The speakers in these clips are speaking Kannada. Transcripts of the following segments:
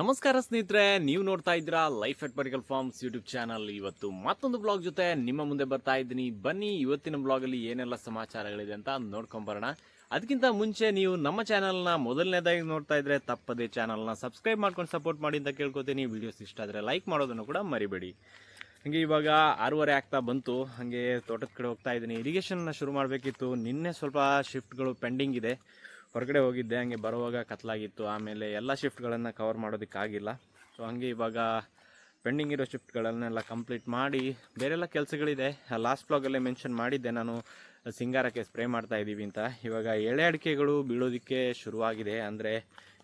ನಮಸ್ಕಾರ ಸ್ನೇಹಿತರೆ, ನೀವು ನೋಡ್ತಾ ಇದ್ದೀರಾ life at particle farms YouTube channel ಇವತ್ತು ಮತ್ತೊಂದು ಬ್ಲಾಗ್ ಜೊತೆ ನಿಮ್ಮ ಮುಂದೆ ಬರ್ತಾ ಇದ್ದೀನಿ. ಬನ್ನಿ, ಇವತ್ತಿನ ಬ್ಲಾಗಲ್ಲಿ ಏನೆಲ್ಲ ಸಮಾಚಾರಗಳಿದೆ ಅಂತ ನೋಡ್ಕೊಂಬರೋಣ. ಅದಕ್ಕಿಂತ ಮುಂಚೆ ನೀವು ನಮ್ಮ ಚಾನಲ್ನ ಮೊದಲನೇದಾಗಿ ನೋಡ್ತಾ ಇದ್ರೆ ತಪ್ಪದೇ ಚಾನಲ್ನ ಸಬ್ಸ್ಕ್ರೈಬ್ ಮಾಡ್ಕೊಂಡು ಸಪೋರ್ಟ್ ಮಾಡಿ ಅಂತ ಕೇಳ್ಕೊತೀನಿ. ವಿಡಿಯೋಸ್ ಇಷ್ಟ ಆದರೆ ಲೈಕ್ ಮಾಡೋದನ್ನು ಕೂಡ ಮರಿಬೇಡಿ. ಹಂಗೆ ಇವಾಗ ಆರೂವರೆ ಆಗ್ತಾ ಬಂತು. ಹಾಗೆ ತೋಟದ ಕಡೆ ಹೋಗ್ತಾ ಇದ್ದೀನಿ. ಇರಿಗೇಷನ್ನ ಶುರು ಮಾಡಬೇಕಿತ್ತು. ನಿನ್ನೆ ಸ್ವಲ್ಪ ಶಿಫ್ಟ್ಗಳು ಪೆಂಡಿಂಗ್ ಇದೆ. ಹೊರಗಡೆ ಹೋಗಿದ್ದೆ, ಹಂಗೆ ಬರುವಾಗ ಕತ್ಲಾಗಿತ್ತು. ಆಮೇಲೆ ಎಲ್ಲ ಶಿಫ್ಟ್ಗಳನ್ನು ಕವರ್ ಮಾಡೋದಕ್ಕಾಗಿಲ್ಲ ಸೊ ಹಂಗೆ ಇವಾಗ ಪೆಂಡಿಂಗ್ ಇರೋ ಶಿಫ್ಟ್ಗಳನ್ನೆಲ್ಲ ಕಂಪ್ಲೀಟ್ ಮಾಡಿ ಬೇರೆಲ್ಲ ಕೆಲಸಗಳಿದೆ. ಲಾಸ್ಟ್ ಬ್ಲಾಗಲ್ಲೇ ಮೆನ್ಷನ್ ಮಾಡಿದ್ದೆ, ನಾನು ಸಿಂಗಾರಕ್ಕೆ ಸ್ಪ್ರೇ ಮಾಡ್ತಾ ಇದ್ದೀವಿ ಅಂತ. ಇವಾಗ ಎಳೆ ಅಡಿಕೆಗಳು ಬೀಳೋದಕ್ಕೆ ಶುರುವಾಗಿದೆ. ಅಂದರೆ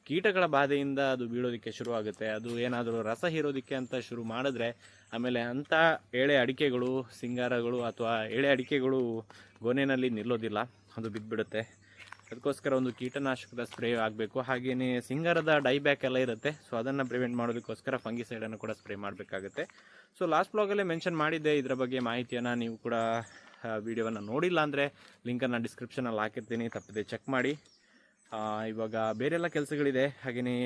ಕೀಟಗಳ ಬಾಧೆಯಿಂದ ಅದು ಬೀಳೋದಕ್ಕೆ ಶುರುವಾಗುತ್ತೆ. ಅದು ಏನಾದರೂ ರಸ ಹೀರೋದಕ್ಕೆ ಅಂತ ಶುರು ಮಾಡಿದ್ರೆ, ಆಮೇಲೆ ಅಂಥ ಎಳೆ ಅಡಿಕೆಗಳು, ಸಿಂಗಾರಗಳು ಅಥವಾ ಎಳೆ ಅಡಿಕೆಗಳು ಗೊನೆಯಲ್ಲಿ ನಿಲ್ಲೋದಿಲ್ಲ. ಅದು ಬಿದ್ದುಬಿಡುತ್ತೆ ಅದಕ್ಕೋಸ್ಕರ ಒಂದು ಕೀಟನಾಶಕದ ಸ್ಪ್ರೇ ಆಗಬೇಕು. ಹಾಗೆಯೇ ಸಿಂಗಾರದ ಡೈಬ್ಯಾಕ್ ಎಲ್ಲ ಇರುತ್ತೆ. ಸೊ ಅದನ್ನು ಪ್ರಿವೆಂಟ್ ಮಾಡೋದಕ್ಕೋಸ್ಕರ ಫಂಗಿಸೈಡನ್ನು ಕೂಡ ಸ್ಪ್ರೇ ಮಾಡಬೇಕಾಗುತ್ತೆ. ಸೊ ಲಾಸ್ಟ್ ಬ್ಲಾಗಲ್ಲೇ ಮೆನ್ಷನ್ ಮಾಡಿದ್ದೆ. ಇದರ ಬಗ್ಗೆ ಮಾಹಿತಿಯನ್ನು ನೀವು ಕೂಡ ವಿಡಿಯೋವನ್ನು ನೋಡಿಲ್ಲ ಅಂದರೆ ಲಿಂಕನ್ನು ಡಿಸ್ಕ್ರಿಪ್ಷನಲ್ಲಿ ಹಾಕಿರ್ತೀನಿ. ತಪ್ಪದೆ ಚೆಕ್ ಮಾಡಿ. ಇವಾಗ ಬೇರೆಲ್ಲ ಕೆಲಸಗಳಿದೆ. ಹಾಗೆಯೇ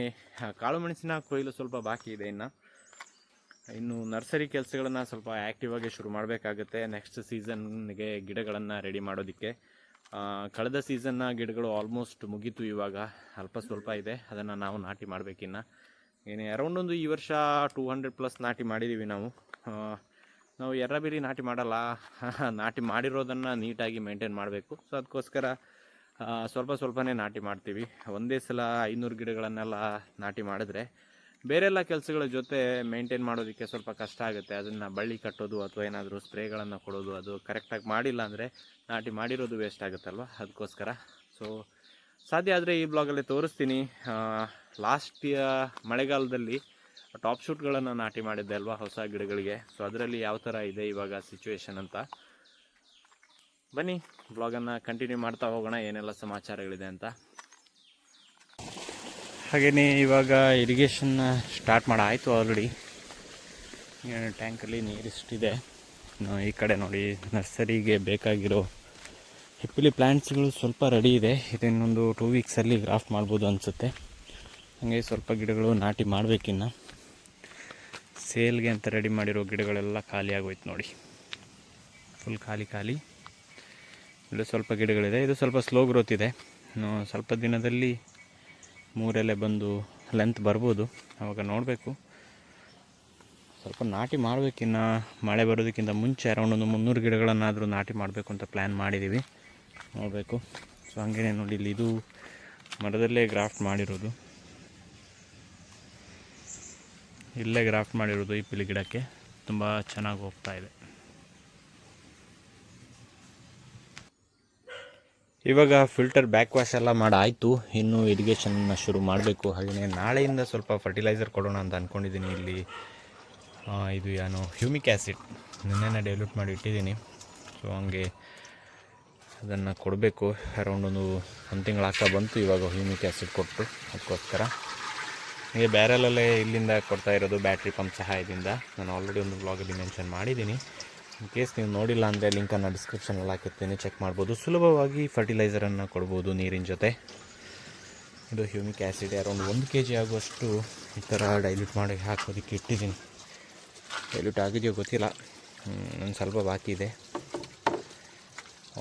ಕಾಳು ಮೆಣಸಿನ ಕೊಯ್ಲು ಸ್ವಲ್ಪ ಬಾಕಿ ಇದೆ ಇನ್ನು. ಇನ್ನು ನರ್ಸರಿ ಕೆಲಸಗಳನ್ನು ಸ್ವಲ್ಪ ಆ್ಯಕ್ಟಿವ್ ಆಗಿ ಶುರು ಮಾಡಬೇಕಾಗುತ್ತೆ. ನೆಕ್ಸ್ಟ್ ಸೀಸನ್ಗೆ ಗಿಡಗಳನ್ನು ರೆಡಿ ಮಾಡೋದಕ್ಕೆ. ಕಳೆದ ಸೀಸನ್ನ ಗಿಡಗಳು ಆಲ್ಮೋಸ್ಟ್ ಮುಗೀತು ಇವಾಗ. ಅಲ್ಪ ಸ್ವಲ್ಪ ಇದೆ. ಅದನ್ನು ನಾವು ನಾಟಿ ಮಾಡಬೇಕಿನ್ನ. ಏನೇ ಅರೌಂಡ್ ಒಂದು ಈ ವರ್ಷ ಟೂ ಹಂಡ್ರೆಡ್ ಪ್ಲಸ್ ನಾಟಿ ಮಾಡಿದ್ದೀವಿ ನಾವು. ನಾವು ಎರ್ರಬಿರಿ ನಾಟಿ ಮಾಡಲ್ಲ. ನಾಟಿ ಮಾಡಿರೋದನ್ನು ನೀಟಾಗಿ ಮೇಂಟೈನ್ ಮಾಡಬೇಕು. ಸೊ ಅದಕ್ಕೋಸ್ಕರ ಸ್ವಲ್ಪ ಸ್ವಲ್ಪನೇ ನಾಟಿ ಮಾಡ್ತೀವಿ. ಒಂದೇ ಸಲ ಐನೂರು ಗಿಡಗಳನ್ನೆಲ್ಲ ನಾಟಿ ಮಾಡಿದ್ರೆ ಬೇರೆಲ್ಲ ಕೆಲಸಗಳ ಜೊತೆ ಮೇಂಟೈನ್ ಮಾಡೋದಕ್ಕೆ ಸ್ವಲ್ಪ ಕಷ್ಟ ಆಗುತ್ತೆ. ಅದನ್ನು ಬಳ್ಳಿ ಕಟ್ಟೋದು ಅಥವಾ ಏನಾದರೂ ಸ್ಪ್ರೇಗಳನ್ನು ಕೊಡೋದು ಅದು ಕರೆಕ್ಟಾಗಿ ಮಾಡಿಲ್ಲ ಅಂದರೆ ನಾಟಿ ಮಾಡಿರೋದು ವೇಸ್ಟ್ ಆಗುತ್ತಲ್ವ? ಅದಕ್ಕೋಸ್ಕರ. ಸೊ ಸಾಧ್ಯ ಆದರೆ ಈ ಬ್ಲಾಗಲ್ಲಿ ತೋರಿಸ್ತೀನಿ. ಲಾಸ್ಟ್ ಮಳೆಗಾಲದಲ್ಲಿ ಟಾಪ್ ಶೂಟ್ಗಳನ್ನು ನಾಟಿ ಮಾಡಿದ್ದೆ ಅಲ್ವಾ ಹೊಸ ಗಿಡಗಳಿಗೆ. ಸೊ ಅದರಲ್ಲಿ ಯಾವ ಥರ ಇದೆ ಇವಾಗ ಸಿಚುವೇಶನ್ ಅಂತ. ಬನ್ನಿ ಬ್ಲಾಗನ್ನು ಕಂಟಿನ್ಯೂ ಮಾಡ್ತಾ ಹೋಗೋಣ. ಏನೆಲ್ಲ ಸಮಾಚಾರಗಳಿದೆ ಅಂತ. ಹಾಗೆಯೇ ಇವಾಗ ಇರಿಗೇಷನ್ ಸ್ಟಾರ್ಟ್ ಮಾಡಾಯಿತು ಆಲ್ರೆಡಿ ಟ್ಯಾಂಕಲ್ಲಿ ನೀರಿಷ್ಟಿದೆ ಈ ಕಡೆ ನೋಡಿ, ನರ್ಸರಿಗೆ ಬೇಕಾಗಿರೋ ಹಿಪ್ಪಿಲಿ ಪ್ಲ್ಯಾಂಟ್ಸ್ಗಳು ಸ್ವಲ್ಪ ರೆಡಿ ಇದೆ. ಇದನ್ನೊಂದು ಟೂ ವೀಕ್ಸಲ್ಲಿ ಗ್ರಾಫ್ಟ್ ಮಾಡ್ಬೋದು ಅನಿಸುತ್ತೆ. ಹಾಗೆ ಸ್ವಲ್ಪ ಗಿಡಗಳು ನಾಟಿ ಮಾಡಬೇಕಿನ್ನು. ಸೇಲ್ಗೆ ಅಂತ ರೆಡಿ ಮಾಡಿರೋ ಗಿಡಗಳೆಲ್ಲ ಖಾಲಿ ಆಗೋಯ್ತು ನೋಡಿ. ಫುಲ್ ಖಾಲಿ ಖಾಲಿ. ಇಲ್ಲ ಸ್ವಲ್ಪ ಗಿಡಗಳಿದೆ. ಇದು ಸ್ವಲ್ಪ ಸ್ಲೋ ಗ್ರೋತ್ ಇದೆ. ಸ್ವಲ್ಪ ದಿನದಲ್ಲಿ ಮೂರೆಲೆ ಬಂದು ಲೆಂತ್ ಬರ್ಬೋದು. ಆವಾಗ ನೋಡಬೇಕು. ಸ್ವಲ್ಪ ನಾಟಿ ಮಾಡಬೇಕಿನ್ನು ಮಳೆ ಬರೋದಕ್ಕಿಂತ ಮುಂಚೆ ಅರೌಂಡ್ ಒಂದು ಮುನ್ನೂರು ಗಿಡಗಳನ್ನಾದರೂ ನಾಟಿ ಮಾಡಬೇಕು ಅಂತ ಪ್ಲ್ಯಾನ್ ಮಾಡಿದ್ದೀವಿ ನೋಡಬೇಕು. ಸೊ ಹಂಗೇನೆ ನೋಡಿ ಇಲ್ಲಿ ಇದು ಮರದಲ್ಲೇ ಗ್ರಾಫ್ಟ್ ಮಾಡಿರೋದು. ಇಲ್ಲೇ ಗ್ರಾಫ್ಟ್ ಮಾಡಿರೋದು ಈ ಪಿಲಿ ಗಿಡಕ್ಕೆ. ತುಂಬ ಚೆನ್ನಾಗಿ ಹೋಗ್ತಾ ಇದೆ. ಇವಾಗ ಫಿಲ್ಟರ್ ಬ್ಯಾಕ್ ವಾಶ್ ಎಲ್ಲ ಮಾಡಾಯಿತು. ಇನ್ನು ಇರಿಗೇಷನ್ನ ಶುರು ಮಾಡಬೇಕು. ಹಾಗೆಯೇ ನಾಳೆಯಿಂದ ಸ್ವಲ್ಪ ಫರ್ಟಿಲೈಸರ್ ಕೊಡೋಣ ಅಂತ ಅಂದ್ಕೊಂಡಿದ್ದೀನಿ ಇಲ್ಲಿ. ಇದು ಏನು ಹ್ಯೂಮಿಕ್ ಆ್ಯಸಿಡ್ ನಿನ್ನೆನೇ ಡೆವಲಪ್ ಮಾಡಿ ಇಟ್ಟಿದ್ದೀನಿ. ಸೊ ಹಂಗೆ ಅದನ್ನು ಕೊಡಬೇಕು. ಅರೌಂಡ್ ಒಂದು ಒಂದು ತಿಂಗಳಾಗ್ತಾ ಬಂತು. ಇವಾಗ ಹ್ಯೂಮಿಕ್ ಆ್ಯಸಿಡ್ ಕೊಟ್ಟರು ಅದಕ್ಕೋಸ್ಕರ. ಹೀಗೆ ಬ್ಯಾರಲಲ್ಲೇ ಇಲ್ಲಿಂದ ಕೊಡ್ತಾ ಇರೋದು ಬ್ಯಾಟ್ರಿ ಪಂಪ್ ಸಹಾಯದಿಂದ. ನಾನು ಆಲ್ರೆಡಿ ಒಂದು ಬ್ಲಾಗಲ್ಲಿ ಮೆನ್ಷನ್ ಮಾಡಿದ್ದೀನಿ. ಇನ್ ಕೇಸ್ ನೀವು ನೋಡಿಲ್ಲ ಅಂದರೆ ಲಿಂಕನ್ನು ಡಿಸ್ಕ್ರಿಪ್ಷನಲ್ಲಿ ಹಾಕಿರ್ತೀನಿ. ಚೆಕ್ ಮಾಡ್ಬೋದು. ಸುಲಭವಾಗಿ ಫರ್ಟಿಲೈಸರನ್ನು ಕೊಡ್ಬೋದು ನೀರಿನ ಜೊತೆ. ಇದು ಹ್ಯೂಮಿಕ್ ಆ್ಯಸಿಡ್ ಅರೌಂಡ್ ಒಂದು ಕೆ ಜಿ ಆಗುವಷ್ಟು ಈ ಥರ ಡೈಲ್ಯೂಟ್ ಮಾಡಿ ಹಾಕೋದಕ್ಕೆ ಇಟ್ಟಿದ್ದೀನಿ. ಡೈಲ್ಯೂಟ್ ಆಗಿದೆಯೋ ಗೊತ್ತಿಲ್ಲ. ನನ್ನ ಸ್ವಲ್ಪ ಬಾಕಿ ಇದೆ.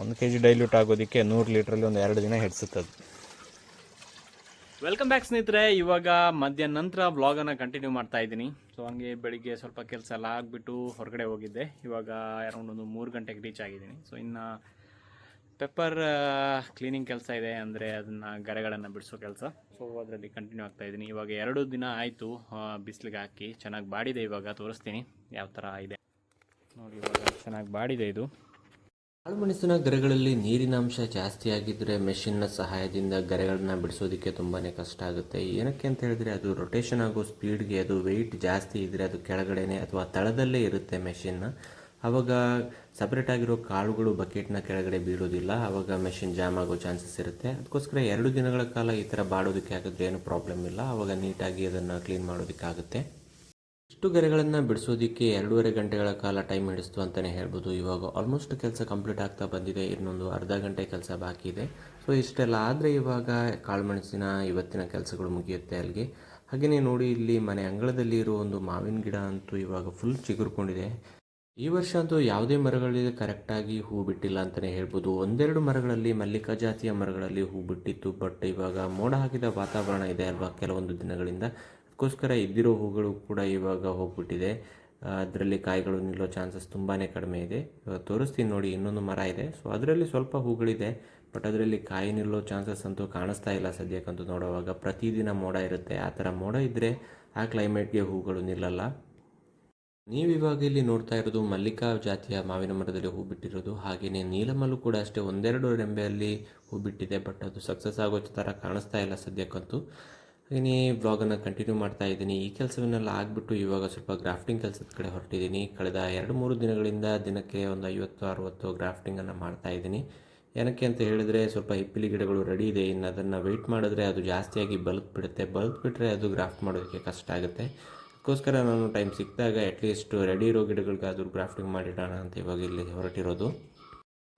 ಒಂದು ಕೆ ಜಿ ಡೈಲ್ಯೂಟ್ ಆಗೋದಕ್ಕೆ ನೂರು ಲೀಟ್ರಲ್ಲಿ ಒಂದು ಎರಡು ದಿನ ಹಿಡಿಸುತ್ತದೆ. ವೆಲ್ಕಮ್ ಬ್ಯಾಕ್ ಸ್ನೇಹಿತರೆ. ಇವಾಗ ಮಧ್ಯಾಹ್ನ ನಂತರ ವ್ಲಾಗನ್ನು ಕಂಟಿನ್ಯೂ ಮಾಡ್ತಾ ಇದ್ದೀನಿ. ಸೊ ಹಂಗೆ ಬೆಳಿಗ್ಗೆ ಸ್ವಲ್ಪ ಕೆಲಸ ಎಲ್ಲ ಆಗಿಬಿಟ್ಟು ಹೊರಗಡೆ ಹೋಗಿದ್ದೆ. ಇವಾಗ ಅರೌಂಡ್ ಒಂದು ಮೂರು ಗಂಟೆಗೆ ರೀಚ್ ಆಗಿದ್ದೀನಿ. ಸೊ ಇನ್ನು ಪೆಪ್ಪರ್ ಕ್ಲೀನಿಂಗ್ ಕೆಲಸ ಇದೆ ಅಂದರೆ ಅದನ್ನು ಗರೆಗಳನ್ನು ಬಿಡಿಸೋ ಕೆಲಸ. ಸೊ ಅದರಲ್ಲಿ ಕಂಟಿನ್ಯೂ ಆಗ್ತಾ ಇದ್ದೀನಿ. ಇವಾಗ ಎರಡು ದಿನ ಆಯಿತು ಬಿಸಿಲಿಗೆ ಹಾಕಿ. ಚೆನ್ನಾಗಿ ಬಾಡಿದೆ ಇವಾಗ, ತೋರಿಸ್ತೀನಿ. ಯಾವ ಥರ ಇದೆ. ನೋಡಿ, ಇವಾಗ ಚೆನ್ನಾಗಿ ಬಾಡಿದೆ ಇದು. ಕಾಳುಮೆಣಸಿನ ಗರೆಗಳಲ್ಲಿ ನೀರಿನ ಅಂಶ ಜಾಸ್ತಿ ಆಗಿದ್ದರೆ ಮೆಷಿನ್ನ ಸಹಾಯದಿಂದ ಗರೆಗಳನ್ನ ಬಿಡಿಸೋದಕ್ಕೆ ತುಂಬಾ ಕಷ್ಟ ಆಗುತ್ತೆ. ಏನಕ್ಕೆ ಅಂತ ಹೇಳಿದ್ರೆ ಅದು ರೊಟೇಷನ್ ಆಗೋ ಸ್ಪೀಡ್ಗೆ ಅದು ವೆಯ್ಟ್ ಜಾಸ್ತಿ ಇದ್ದರೆ ಅದು ಕೆಳಗಡೆನೆ ಅಥವಾ ತಳದಲ್ಲೇ ಇರುತ್ತೆ ಮೆಷಿನ್ನ. ಆವಾಗ ಸಪ್ರೇಟ್ ಆಗಿರೋ ಕಾಳುಗಳು ಬಕೆಟ್ನ ಕೆಳಗಡೆ ಬೀಳೋದಿಲ್ಲ. ಆವಾಗ ಮೆಷಿನ್ ಜಾಮ್ ಆಗೋ ಚಾನ್ಸಸ್ ಇರುತ್ತೆ. ಅದಕ್ಕೋಸ್ಕರ ಎರಡು ದಿನಗಳ ಕಾಲ ಈ ಥರ ಬಾಡೋದಕ್ಕೆ ಆಗಿದ್ರೆ ಏನು ಪ್ರಾಬ್ಲಮ್ ಇಲ್ಲ. ಆವಾಗ ನೀಟಾಗಿ ಅದನ್ನು ಕ್ಲೀನ್ ಮಾಡೋದಕ್ಕಾಗುತ್ತೆ. ಇಷ್ಟು ಗೆರೆಗಳನ್ನು ಬಿಡಿಸೋದಕ್ಕೆ ಎರಡೂವರೆ ಗಂಟೆಗಳ ಕಾಲ ಟೈಮ್ ಹಿಡಿಸ್ತು ಅಂತಲೇ ಹೇಳ್ಬೋದು. ಇವಾಗ ಆಲ್ಮೋಸ್ಟ್ ಕೆಲಸ ಕಂಪ್ಲೀಟ್ ಆಗ್ತಾ ಬಂದಿದೆ. ಇನ್ನೊಂದು ಅರ್ಧ ಗಂಟೆ ಕೆಲಸ ಬಾಕಿ ಇದೆ. ಸೊ ಇಷ್ಟೆಲ್ಲ ಆದರೆ ಇವಾಗ ಕಾಳುಮೆಣಸಿನ ಇವತ್ತಿನ ಕೆಲಸಗಳು ಮುಗಿಯುತ್ತೆ ಅಲ್ಲಿಗೆ ಹಾಗೆಯೇ ನೋಡಿ ಇಲ್ಲಿ ಮನೆ ಅಂಗಳದಲ್ಲಿ ಇರೋ ಒಂದು ಮಾವಿನ ಗಿಡ ಅಂತೂ ಇವಾಗ ಫುಲ್ ಚಿಗುರ್ಕೊಂಡಿದೆ. ಈ ವರ್ಷ ಅಂತೂ ಯಾವುದೇ ಮರಗಳಿಗೆ ಕರೆಕ್ಟಾಗಿ ಹೂ ಬಿಟ್ಟಿಲ್ಲ ಅಂತಲೇ ಹೇಳ್ಬೋದು. ಒಂದೆರಡು ಮರಗಳಲ್ಲಿ ಮಲ್ಲಿಕಾ ಜಾತಿಯ ಮರಗಳಲ್ಲಿ ಹೂ ಬಿಟ್ಟಿತ್ತು. ಬಟ್ ಇವಾಗ ಮೋಡ ಹಾಕಿದ ವಾತಾವರಣ ಇದೆ ಅಲ್ವಾ ಕೆಲವೊಂದು ದಿನಗಳಿಂದ. ಅದಕ್ಕೋಸ್ಕರ ಇದ್ದಿರೋ ಹೂಗಳು ಕೂಡ ಇವಾಗ ಹೋಗ್ಬಿಟ್ಟಿದೆ. ಅದರಲ್ಲಿ ಕಾಯಿಗಳು ನಿಲ್ಲೋ ಚಾನ್ಸಸ್ ತುಂಬಾ ಕಡಿಮೆ ಇದೆ. ತೋರಿಸ್ತೀನಿ ನೋಡಿ, ಇನ್ನೊಂದು ಮರ ಇದೆ. ಸೊ ಅದರಲ್ಲಿ ಸ್ವಲ್ಪ ಹೂಗಳಿದೆ ಬಟ್ ಅದರಲ್ಲಿ ಕಾಯಿ ನಿಲ್ಲೋ ಚಾನ್ಸಸ್ ಅಂತೂ ಕಾಣಿಸ್ತಾ ಇಲ್ಲ ಸದ್ಯಕ್ಕಂತೂ ನೋಡುವಾಗ. ಪ್ರತಿದಿನ ಮೋಡ ಇರುತ್ತೆ, ಆ ಥರ ಮೋಡ ಇದ್ದರೆ ಆ ಕ್ಲೈಮೇಟ್ಗೆ ಹೂಗಳು ನಿಲ್ಲಲ್ಲ. ನೀವಿವಾಗ ಇಲ್ಲಿ ನೋಡ್ತಾ ಇರೋದು ಮಲ್ಲಿಕಾ ಜಾತಿಯ ಮಾವಿನ ಮರದಲ್ಲಿ ಹೂ ಬಿಟ್ಟಿರೋದು. ಹಾಗೆಯೇ ನೀಲಮಲ್ಲು ಕೂಡ ಅಷ್ಟೇ ಒಂದೆರಡು ರೆಂಬೆಯಲ್ಲಿ ಹೂ ಬಿಟ್ಟಿದೆ ಬಟ್ ಅದು ಸಕ್ಸಸ್ ಆಗೋ ಥರ ಕಾಣಿಸ್ತಾ ಇಲ್ಲ ಸದ್ಯಕ್ಕಂತೂ. ಹಾಗೆಯೇ ಬ್ಲಾಗನ್ನು ಕಂಟಿನ್ಯೂ ಮಾಡ್ತಾ ಇದ್ದೀನಿ. ಈ ಕೆಲಸವನ್ನೆಲ್ಲ ಆಗಿಬಿಟ್ಟು ಇವಾಗ ಸ್ವಲ್ಪ ಗ್ರಾಫ್ಟಿಂಗ್ ಕೆಲಸದ ಕಡೆ ಹೊರಟಿದ್ದೀನಿ. ಕಳೆದ ಎರಡು ಮೂರು ದಿನಗಳಿಂದ ದಿನಕ್ಕೆ ಒಂದು ಐವತ್ತು, ಅರುವತ್ತು ಗ್ರಾಫ್ಟಿಂಗನ್ನು ಮಾಡ್ತಾ ಇದ್ದೀನಿ. ಏನಕ್ಕೆ ಅಂತ ಹೇಳಿದರೆ ಸ್ವಲ್ಪ ಹಿಪ್ಪಿಲಿ ಗಿಡಗಳು ರೆಡಿ ಇದೆ. ಇನ್ನು ಅದನ್ನು ವೆಯ್ಟ್ ಮಾಡಿದ್ರೆ ಅದು ಜಾಸ್ತಿಯಾಗಿ ಬಲ್ಕ್ ಬಿಡುತ್ತೆ. ಬಲ್ಕ್ ಬಿಟ್ಟರೆ ಅದು ಗ್ರಾಫ್ಟ್ ಮಾಡೋದಕ್ಕೆ ಕಷ್ಟ ಆಗುತ್ತೆ. ಅದಕ್ಕೋಸ್ಕರ ನಾನು ಟೈಮ್ ಸಿಕ್ಕಿದಾಗ ಅಟ್ಲೀಸ್ಟ್ ರೆಡಿ ಇರೋ ಗಿಡಗಳಿಗಾದರೂ ಗ್ರಾಫ್ಟಿಂಗ್ ಮಾಡಿಡೋಣ ಅಂತ ಇವಾಗ ಇಲ್ಲಿ ಹೊರಟಿರೋದು.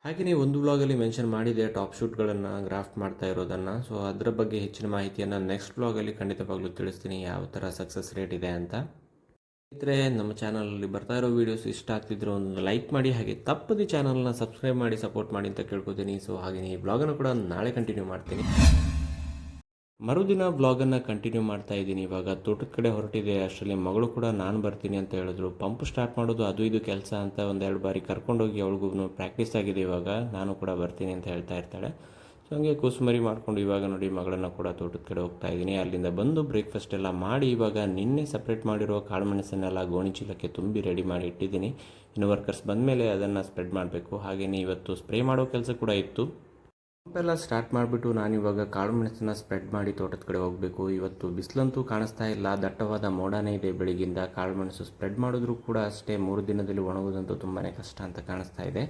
ಹಾಗೆಯೇ ಒಂದು ಬ್ಲಾಗಲ್ಲಿ ಮೆನ್ಷನ್ ಮಾಡಿದೆ ಟಾಪ್ ಶೂಟ್ಗಳನ್ನು ಗ್ರಾಫ್ಟ್ ಮಾಡ್ತಾ ಇರೋದನ್ನು. ಸೊ ಅದರ ಬಗ್ಗೆ ಹೆಚ್ಚಿನ ಮಾಹಿತಿಯನ್ನು ನೆಕ್ಸ್ಟ್ ಬ್ಲಾಗಲ್ಲಿ ಖಂಡಿತವಾಗ್ಲೂ ತಿಳಿಸ್ತೀನಿ ಯಾವ ಥರ ಸಕ್ಸಸ್ ರೇಟ್ ಇದೆ ಅಂತ. ಸ್ನೇಹಿತರೆ, ನಮ್ಮ ಚಾನಲಲ್ಲಿ ಬರ್ತಾ ಇರೋ ವೀಡಿಯೋಸ್ ಇಷ್ಟ ಆಗ್ತಿದ್ರೆ ಒಂದು ಲೈಕ್ ಮಾಡಿ, ಹಾಗೆ ತಪ್ಪದಿ ಚಾನಲ್ನ ಸಬ್ಸ್ಕ್ರೈಬ್ ಮಾಡಿ ಸಪೋರ್ಟ್ ಮಾಡಿ ಅಂತ ಕೇಳ್ಕೊತೀನಿ. ಸೊ ಹಾಗೆ ಈ ಬ್ಲಾಗನ್ನು ಕೂಡ ನಾಳೆ ಕಂಟಿನ್ಯೂ ಮಾಡ್ತೀನಿ. ಮರುದಿನ ಬ್ಲಾಗನ್ನು ಕಂಟಿನ್ಯೂ ಮಾಡ್ತಾ ಇದ್ದೀನಿ. ಇವಾಗ ತೋಟದ ಕಡೆ ಹೊರಟಿದೆ. ಅಷ್ಟರಲ್ಲಿ ಮಗಳು ಕೂಡ ನಾನು ಬರ್ತೀನಿ ಅಂತ ಹೇಳಿದ್ರು. ಪಂಪ್ ಸ್ಟಾರ್ಟ್ ಮಾಡೋದು ಅದು ಇದು ಕೆಲಸ ಅಂತ ಒಂದೆರಡು ಬಾರಿ ಕರ್ಕೊಂಡೋಗಿ ಅವಳಿಗೂ ಪ್ರಾಕ್ಟೀಸ್ ಆಗಿದೆ ಇವಾಗ. ನಾನು ಕೂಡ ಬರ್ತೀನಿ ಅಂತ ಹೇಳ್ತಾ ಇರ್ತಾಳೆ. ಸೊ ಹಂಗೆ ಕೂಸುಮರಿ ಮಾಡ್ಕೊಂಡು ಇವಾಗ ನೋಡಿ ಮಗಳನ್ನು ಕೂಡ ತೋಟದ ಕಡೆ ಹೋಗ್ತಾ ಇದ್ದೀನಿ. ಅಲ್ಲಿಂದ ಬಂದು ಬ್ರೇಕ್ಫಾಸ್ಟ್ ಎಲ್ಲ ಮಾಡಿ ಇವಾಗ ನಿನ್ನೆ ಸಪ್ರೇಟ್ ಮಾಡಿರೋ ಕಾಳುಮೆಣಸನ್ನೆಲ್ಲ ಗೋಣಿಚೀಲಕ್ಕೆ ತುಂಬಿ ರೆಡಿ ಮಾಡಿ ಇಟ್ಟಿದ್ದೀನಿ. ಇನ್ನು ವರ್ಕರ್ಸ್ ಬಂದಮೇಲೆ ಅದನ್ನು ಸ್ಪ್ರೆಡ್ ಮಾಡಬೇಕು. ಹಾಗೆಯೇ ಇವತ್ತು ಸ್ಪ್ರೇ ಮಾಡೋ ಕೆಲಸ ಕೂಡ ಇತ್ತು. ಎಲ್ಲ ಸ್ಟಾರ್ಟ್ ಮಾಡಿಬಿಟ್ಟು ನಾನಿವಾಗ ಕಾಳು ಮೆಣಸನ್ನ ಸ್ಪ್ರೆಡ್ ಮಾಡಿ ತೋಟದ ಕಡೆ ಹೋಗಬೇಕು. ಇವತ್ತು ಬಿಸಿಲಂತೂ ಕಾಣಿಸ್ತಾ ಇಲ್ಲ. ದಟ್ಟವಾದ ಮೋಡನೇ ಇದೆ ಬೆಳಗಿಂದ ಕಾಳು ಮೆಣಸು ಸ್ಪ್ರೆಡ್ ಮಾಡಿದ್ರೂ ಕೂಡ ಅಷ್ಟೇ ಮೂರು ದಿನದಲ್ಲಿ ಒಣಗೋದಂತೂ ತುಂಬಾ ಕಷ್ಟ ಅಂತ ಕಾಣಿಸ್ತಾ ಇದೆ.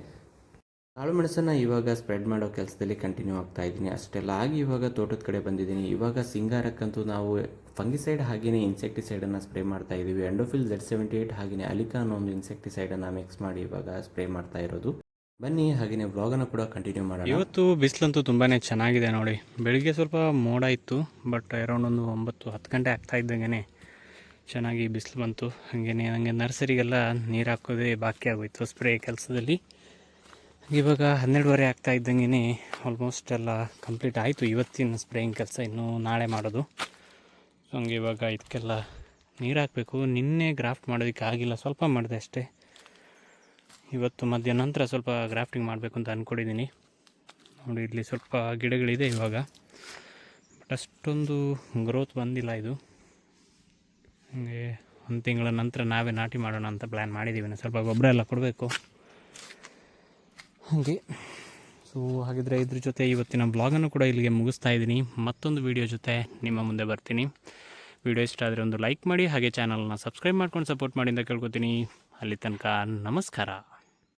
ಕಾಳು ಮೆಣಸನ್ನು ಇವಾಗ ಸ್ಪ್ರೆಡ್ ಮಾಡೋ ಕೆಲಸದಲ್ಲಿ ಕಂಟಿನ್ಯೂ ಆಗ್ತಾ ಇದ್ದೀನಿ. ಅಷ್ಟೆಲ್ಲ ಆಗಿ ಇವಾಗ ತೋಟದ ಕಡೆ ಬಂದಿದ್ದೀನಿ. ಇವಾಗ ಸಿಂಗಾರಕ್ಕಂತೂ ನಾವು ಫಂಗಿಸೈಡ್ ಹಾಗೆಯೇ ಇನ್ಸೆಕ್ಟಿಸೈಡನ್ನು ಸ್ಪ್ರೇ ಮಾಡ್ತಾ ಇದ್ದೀವಿ ಎಂಡೋಫಿಲ್ ಜೆಡ್ ಸೆವೆಂಟಿ ಏಯ್ಟ್ ಹಾಗೆಯೇ ಅಲಿಕಾ ಅನ್ನೋ ಒಂದು ಇನ್ಸೆಕ್ಟಿಸೈಡನ್ನು ಮಿಕ್ಸ್ ಮಾಡಿ ಇವಾಗ ಸ್ಪ್ರೇ ಮಾಡ್ತಾ ಇರೋದು. ಬನ್ನಿ ಹಾಗೆಯೇ ಬ್ಲಾಗನ್ನು ಕೂಡ ಕಂಟಿನ್ಯೂ ಮಾಡೋಣ. ಇವತ್ತು ಬಿಸಿಲಂತೂ ತುಂಬಾ ಚೆನ್ನಾಗಿದೆ ನೋಡಿ. ಬೆಳಿಗ್ಗೆ ಸ್ವಲ್ಪ ಮೋಡ ಇತ್ತು ಬಟ್ ಅರೌಂಡ್ ಒಂದು ಒಂಬತ್ತು, ಹತ್ತು ಗಂಟೆ ಆಗ್ತಾ ಇದ್ದಂಗೆ ಚೆನ್ನಾಗಿ ಬಿಸಿಲು ಬಂತು. ಹಾಗೆಯೇ ನನಗೆ ನರ್ಸರಿಗೆಲ್ಲ ನೀರು ಹಾಕೋದೇ ಬಾಕಿ ಆಗೋಯ್ತು ಸ್ಪ್ರೇ ಕೆಲಸದಲ್ಲಿ. ಇವಾಗ ಹನ್ನೆರಡುವರೆ ಆಗ್ತಾ ಇದ್ದಂಗೆ ಆಲ್ಮೋಸ್ಟ್ ಎಲ್ಲ ಕಂಪ್ಲೀಟ್ ಆಯಿತು. ಇವತ್ತಿನ ಸ್ಪ್ರೇಯಿಂಗ್ ಕೆಲಸ ಇನ್ನೂ ನಾಳೆ ಮಾಡೋದು. ಸೊ ಹಂಗೆ ಇವಾಗ ಇದಕ್ಕೆಲ್ಲ ನೀರು ಹಾಕಬೇಕು. ನಿನ್ನೆ ಗ್ರಾಫ್ಟ್ ಮಾಡೋದಕ್ಕೆ ಆಗಿಲ್ಲ, ಸ್ವಲ್ಪ ಮಾಡಿದೆ ಅಷ್ಟೇ. ಇವತ್ತು ಮಧ್ಯಾಹ್ನ ನಂತರ ಸ್ವಲ್ಪ ಗ್ರಾಫ್ಟಿಂಗ್ ಮಾಡಬೇಕು ಅಂತ ಅಂದ್ಕೊಂಡಿದ್ದೀನಿ ನೋಡಿ, ಇಲ್ಲಿ ಸ್ವಲ್ಪ ಗಿಡಗಳಿದೆ ಇವಾಗ. ಬಟ್ ಅಷ್ಟೊಂದು ಗ್ರೋತ್ ಬಂದಿಲ್ಲ ಇದು. ಹಾಗೆ ಒಂದು ತಿಂಗಳ ನಂತರ ನಾವೇ ನಾಟಿ ಮಾಡೋಣ ಅಂತ ಪ್ಲ್ಯಾನ್ ಮಾಡಿದ್ದೀವಿ ಸ್ವಲ್ಪ ಗೊಬ್ಬರ ಎಲ್ಲ ಕೊಡಬೇಕು. ಹಾಗೆ. ಸೊ ಹಾಗಿದ್ರೆ ಇದ್ರ ಜೊತೆ ಇವತ್ತಿನ ಬ್ಲಾಗನ್ನು ಕೂಡ ಇಲ್ಲಿಗೆ ಮುಗಿಸ್ತಾ ಇದ್ದೀನಿ. ಮತ್ತೊಂದು ವೀಡಿಯೋ ಜೊತೆ ನಿಮ್ಮ ಮುಂದೆ ಬರ್ತೀನಿ. ವಿಡಿಯೋ ಇಷ್ಟ ಆದರೆ ಒಂದು ಲೈಕ್ ಮಾಡಿ, ಹಾಗೆ ಚಾನಲ್ನ ಸಬ್ಸ್ಕ್ರೈಬ್ ಮಾಡ್ಕೊಂಡು ಸಪೋರ್ಟ್ ಮಾಡಿ ಅಂತ ಕೇಳ್ಕೊತೀನಿ. ಅಲ್ಲಿ ತನಕ ನಮಸ್ಕಾರ.